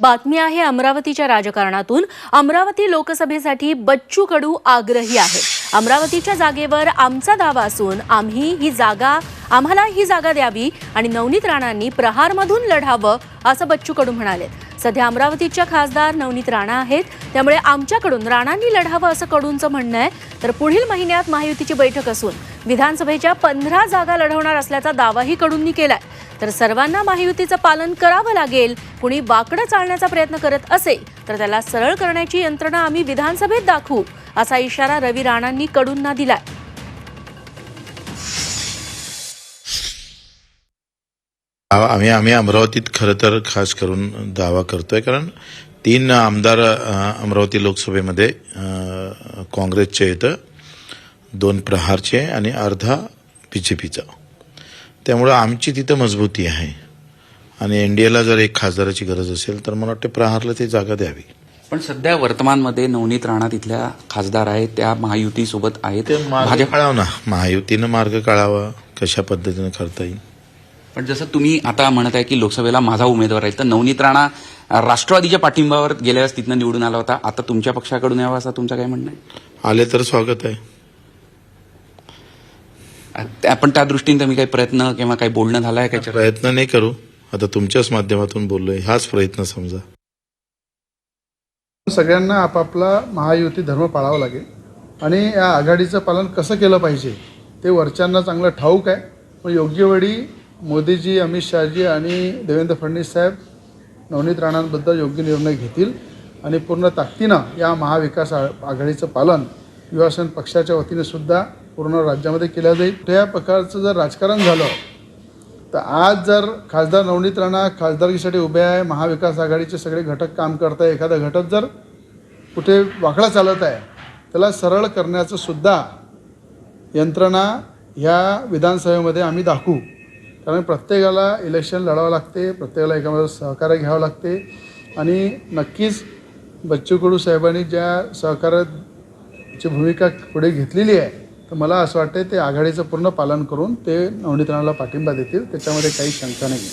बातमी आहे अमरावतीच्या राजकारणातून. अमरावती लोकसभेसाठी बच्चू कडू आग्रही आहेत. अमरावतीच्या जागेवर आमचा दावा असून आम्ही ही जागा आम्हाला ही जागा द्यावी आणि नवनीत राणांनी प्रहारमधून लढावं असं बच्चू कडू म्हणाले सध्या अमरावतीच्या खासदार नवनीत राणा आहेत. त्यामुळे आमच्याकडून राणांनी लढावं असं कडूंचं म्हणणं आहे. तर पुढील महिन्यात महायुतीची बैठक असून विधानसभेच्या पंधरा जागा लढवणार असल्याचा दावाही कडूंनी केलाय. तर सर्वांना महायुतीचं पालन करावं लागेल. कुणी वाकडं चालण्याचा प्रयत्न करत असेल तर त्याला सरळ करण्याची यंत्रणा आम्ही विधानसभेत दाखवू असा इशारा रवी राणांनी कडूंना दिलाय. आम्ही आम्ही अमरावतीत खरं तर खास करून दावा करतोय कारण तीन आमदार अमरावती लोकसभेमध्ये काँग्रेसचे येतं दोन प्रहारचे आणि अर्धा बी जे पीचा. त्यामुळं आमची तिथं मजबूती आहे. आणि एनडीएला जर एक खासदाराची गरज असेल तर मला वाटतं प्रहारला ती जागा द्यावी. पण सध्या वर्तमानमध्ये नवनीत राणा तिथल्या खासदार आहेत त्या महायुतीसोबत आहेत. मार्ग काढावं ना. महायुतीनं मार्ग काढावा कशा पद्धतीनं करता येईल. पण जसं तुम्ही आता म्हणत आहे की लोकसभेला माझा उमेदवार आहे तर नवनीत राणा राष्ट्रवादीच्या पाठिंबावर गेल्या वेळेस तिथनं निवडून आला होता. आता तुमच्या पक्षाकडून यावा असं तुमचं काय म्हणणं आहे? आले तर स्वागत आहे. अं, त्या- पण त्या दृष्टीने तुम्ही काही प्रयत्न किंवा काही बोलणं झालं आहे का प्रयत्न नाही करू. आता तुमच्याच माध्यमातून बोललोय. हाच प्रयत्न समजा. सगळ्यांना आपापला महायुती धर्म पाळावा लागेल. आणि या आघाडीचं पालन कसं केलं पाहिजे ते वरच्यांना चांगलं ठाऊक आहे. पण योग्य वेळी मोदीजी अमित शहाजी आणि देवेंद्र फडणवीस साहेब नवनीत राणांबद्दल योग्य निर्णय घेतील. आणि पूर्ण ताकदीनं या महाविकास आ- आघाडीचं पालन युवासेन पक्षाच्या वतीने सुद्धा पूर्ण राज्यामध्ये केलं जाईल. त्या प्रकारचं जर राजकारण झालं तर आज जर खासदार नवनीत राणा खासदारकीसाठी उभे आहे महाविकास आघाडीचे सगळे घटक काम करत आहे एखादा घटक जर कुठे वाकडा चालत आहे त्याला सरळ करण्याचं सुद्धा यंत्रणा ह्या विधानसभेमध्ये आम्ही दाखवू. कारण प्रत्येकाला इलेक्शन लढावं लागते प्रत्येकाला एकामध्ये सहकार्य घ्यावं लागते. आणि नक्कीच बच्चू कडू साहेबांनी ज्या सहकार्याची भूमिका पुढे घेतलेली आहे तर मला असं वाटतं ते आघाडीचं पूर्ण पालन करून ते नवनीतराणाला पाठिंबा देतील त्याच्यामध्ये काही शंका नाही